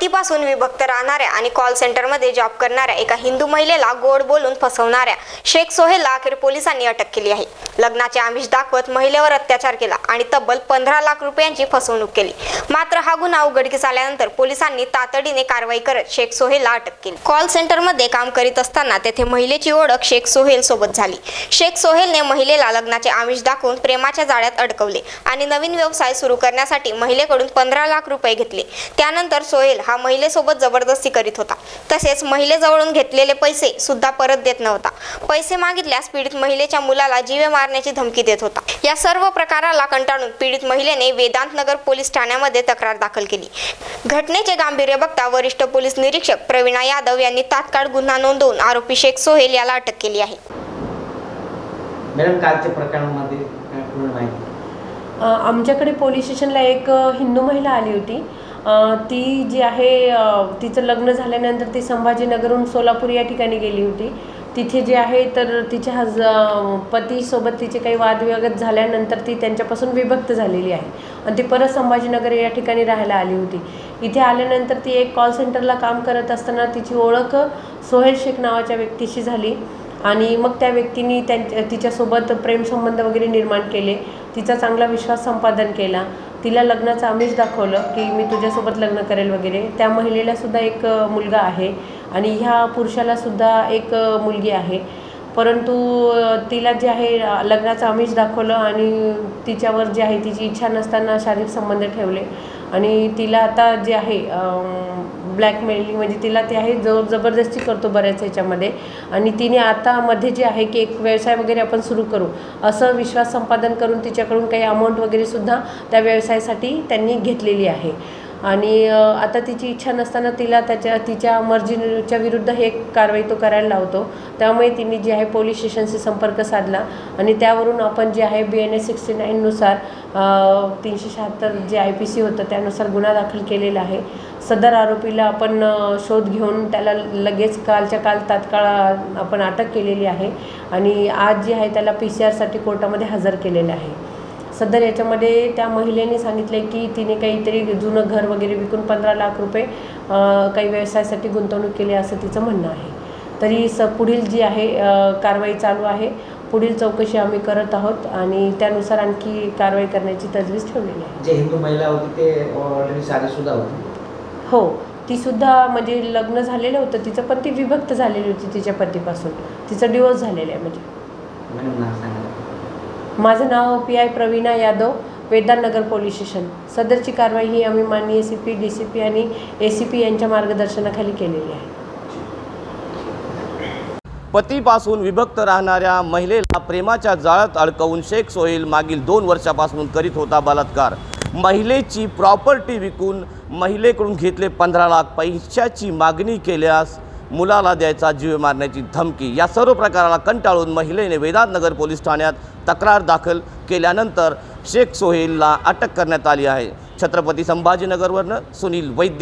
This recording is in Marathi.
पतीपासून विभक्त राहणाऱ्या आणि कॉल सेंटरमध्ये जॉब करणाऱ्या एका हिंदू महिलेला गोड बोलून फसवणाऱ्या शेख सोहेलला अखेर पोलिसांनी अटक केली आहे. लग्नाचे आमिष दाखवत महिलेवर अत्याचार केला आणि तब्बल पंधरा लाख रुपयांची फसवणूक केली. मात्र हा गुन्हा उघडकीस आल्यानंतर पोलिसांनी तातडीने कारवाई करत शेख सोहेलला अटक केली. कॉल सेंटरमध्ये काम करीत असताना तेथे महिलेची ओळख शेख सोहेल सोबत झाली. शेख सोहेलने महिलेला लग्नाचे आमिष दाखवून प्रेमाच्या जाळ्यात अडकवले आणि नवीन व्यवसाय सुरू करण्यासाठी महिलेकडून पंधरा लाख रुपये घेतले. त्यानंतर सोहेल हा महिलेसोबत जबरदस्ती करीत होता. तसेच महिलेजवळून घेतलेले पैसे सुद्धा परत देत नव्हता. पैसे मागितल्यास पीडित महिलेच्या मुलाला जीवे मारण्याची धमकी देत होता. या सर्व प्रकाराला कंटाळून पीडित महिलेने वेदांत नगर पोलीस ठाण्यामध्ये तक्रार दाखल केली. घटनेचे गांभीर्य बघता वरिष्ठ पोलीस निरीक्षक प्रवीणा यादव यांनी तात्काळ गुन्हा नोंदवून आरोपी शेख सोहेल याला अटक केली आहे. मॅडम कालच्या प्रकरणामध्ये काय पूर्ण माहिती? अ, आमच्याकडे पोलीस स्टेशनला एक हिंदू महिला आली होती. ती जी आहे तिचं लग्न झाल्यानंतर ती संभाजीनगरहून सोलापूर या ठिकाणी गेली होती. तिथे जे आहे तर तिच्या हज पतीसोबत तिचे काही वादविवाद झाल्यानंतर ती त्यांच्यापासून विभक्त झालेली आहे. आणि ती परत संभाजीनगर या ठिकाणी राहायला आली होती. इथे आल्यानंतर ती एक कॉल सेंटरला काम करत असताना तिची ओळख सोहेल शेख नावाच्या व्यक्तीशी झाली. आणि मग त्या व्यक्तीने त्यां तिच्यासोबत प्रेमसंबंध वगैरे निर्माण केले. तिचा चांगला विश्वास संपादन केला. तिला लग्नाचं आमिष दाखवलं की मी तुझ्यासोबत लग्न करेल वगैरे. त्या महिलेलासुद्धा एक मुलगा आहे आणि ह्या पुरुषाला सुद्धा एक मुलगी आहे. परंतु तिला जे आहे लग्नाचं आमिष दाखवलं आणि तिच्यावर जे आहे तिची इच्छा नसताना शारीरिक संबंध ठेवले. आणि तिला आता जे आहे ब्लॅकमेलिंग म्हणजे तिला ते आहे जो जबरदस्ती करतो बऱ्याच ह्याच्यामध्ये. आणि तिने आता मध्ये जे आहे की एक व्यवसाय वगैरे आपण सुरू करू असं विश्वास संपादन करून तिच्याकडून काही अमाऊंट वगैरे सुद्धा त्या व्यवसायासाठी त्यांनी घेतलेली आहे. आणि आता तिची इच्छा नसताना तिला त्याच्या तिच्या मर्जीच्या विरुद्ध हे कारवाई तो करायला लावतो. त्यामुळे तिने जे आहे पोलीस स्टेशनशी संपर्क साधला आणि त्यावरून आपण जे आहे बी एन एस सिक्स्टी नाईननुसार तीनशे शहात्तर जे आय पी सी होतं त्यानुसार गुन्हा दाखल केलेला आहे. सदर आरोपीला आपण शोध घेऊन त्याला लगेच कालच्या काल तात्काळ आपण अटक केलेली आहे आणि आज जे आहे त्याला पी सी आरसाठी कोर्टामध्ये हजर केलेलं आहे. सदर याच्यामध्ये त्या महिलेने सांगितले की तिने काहीतरी जुनं घर वगैरे विकून पंधरा लाख रुपये काही व्यवसायासाठी गुंतवणूक केली असं तिचं म्हणणं आहे. तरी स पुढील जी आहे कारवाई चालू आहे पुढील चौकशी आम्ही करत आहोत आणि त्यानुसार आणखी कारवाई करण्याची तजवीज ठेवलेली आहे. जे हिंदू महिला होती ते ऑलरेडी साधीसुद्धा होती. हो ती सुद्धा म्हणजे लग्न झालेलं होतं तिचं पण ती विभक्त झालेली होती तिच्या पतीपासून. तिचं डिवोर्स झालेलं आहे म्हणजे. माझं नाव P I Praveena Yadav Vedanagar police station. सदरची कारवाई ही आम्ही माननीय C P D C P आणि ए सी पी यांच्या मार्गदर्शनाखाली केलेली आहे. पतीपासून विभक्त राहणाऱ्या महिलेला प्रेमाच्या जाळ्यात अडकवून शेख सोहेल मागील दोन वर्षापासून करीत होता बलात्कार. महिलेची प्रॉपर्टी विकून महिलेकडून घेतले पंधरा लाख पैशाची मागणी केल्यास मुलाला द्यायचा जीव मारण्याची धमकी. या सर्व प्रकाराला कंटाळून महिलेने वेदांतनगर पोलीस ठाण्यात तक्रार दाखल केल्यानंतर शेख सोहेलला अटक करण्यात आली आहे. छत्रपती संभाजीनगरवरनं सुनील वैद्य